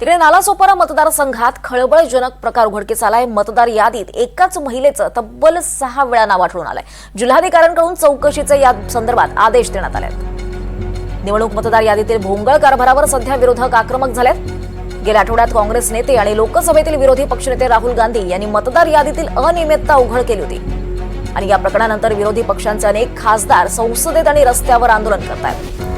तिकडे नालासोपारा मतदारसंघात खळबळजनक प्रकार उघडकीस आलाय. मतदार यादीत एकाच महिलेचं तब्बल सहा वेळा नाव आढळून आलंय. जिल्हाधिकाऱ्यांकडून चौकशीचे या संदर्भात आदेश देण्यात आले आहेत निवडणूक मतदार यादीतील भोंगळ कारभारावर सध्या विरोधक आक्रमक झालेत. गेल्या आठवड्यात काँग्रेस नेते आणि लोकसभेतील विरोधी पक्षनेते राहुल गांधी यांनी मतदार यादीतील अनियमितता उघड केली होती. आणि या प्रकरणानंतर विरोधी पक्षांचे अनेक खासदार संसदेत आणि रस्त्यावर आंदोलन करत आहेत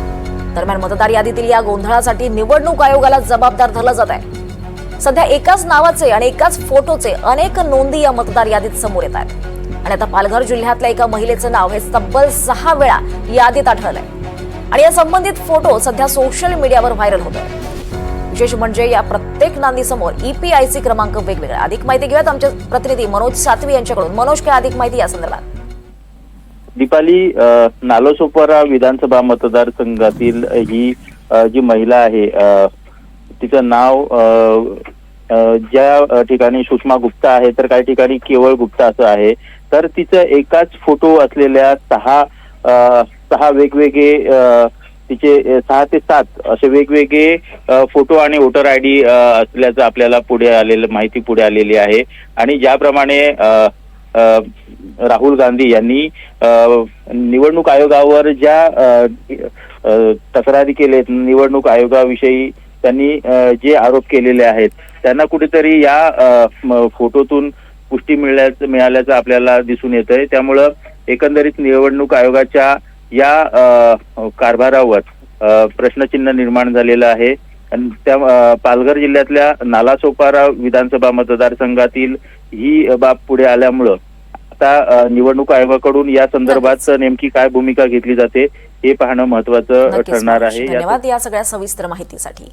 दरम्यान मतदार यादीतील या गोंधळासाठी निवडणूक आयोगाला जबाबदार धरलं जात आहे. सध्या एकाच नावाचे आणि एकाच फोटोचे अनेक नोंदी या मतदार यादीत समोर येत आहेत. आणि आता पालघर जिल्ह्यातल्या एका महिलेचं नाव हे तब्बल सहा वेळा यादीत आढळलंय. आणि या संबंधित फोटो सध्या सोशल मीडियावर व्हायरल होत आहे विशेष म्हणजे या प्रत्येक नांदीसमोर ईपीआयसी क्रमांक वेगवेगळा. अधिक माहिती घेऊयात आमचे प्रतिनिधी मनोज सातवी यांच्याकडून. मनोज काय अधिक माहिती या संदर्भात? दीपाली अ, नालोसोपारा विधानसभा मतदारसंघातील ही जी महिला आहे तिचं नाव अ, ज्या ठिकाणी सुषमा गुप्ता आहे तर काही ठिकाणी केवळ गुप्ता असं आहे. तर तिचं एकाच फोटो असलेल्या सहा सहा वेगवेगळे तिचे सहा ते सात असे वेगवेगळे फोटो आणि वोटर आय डी असल्याचं आपल्याला पुढे आलेलं माहिती पुढे आलेली आहे. आणि ज्याप्रमाणे अ, राहुल गांधी यांनी निवडणूक आयोगावर ज्या तक्रारी केलेत निवडणूक आयोगाविषयी त्यांनी जे आरोप केलेले आहेत त्यांना कुठेतरी या फोटोतून पुष्टी मिळाल्याचं मिळाल्याचं आपल्याला दिसून येत आहे त्यामुळं एकंदरीत निवडणूक आयोगाच्या या कारभारावर प्रश्नचिन्ह निर्माण झालेलं आहे. आणि त्या पालघर जिल्ह्यातल्या नालासोपारा विधानसभा मतदारसंघातील ही बाब पुढे आल्यामुळं आता निवडणूक आयोगाकडून या संदर्भात नेमकी काय भूमिका घेतली जाते हे पाहणं महत्वाचं ठरणार. आहे. धन्यवाद या सगळ्या सविस्तर माहितीसाठी.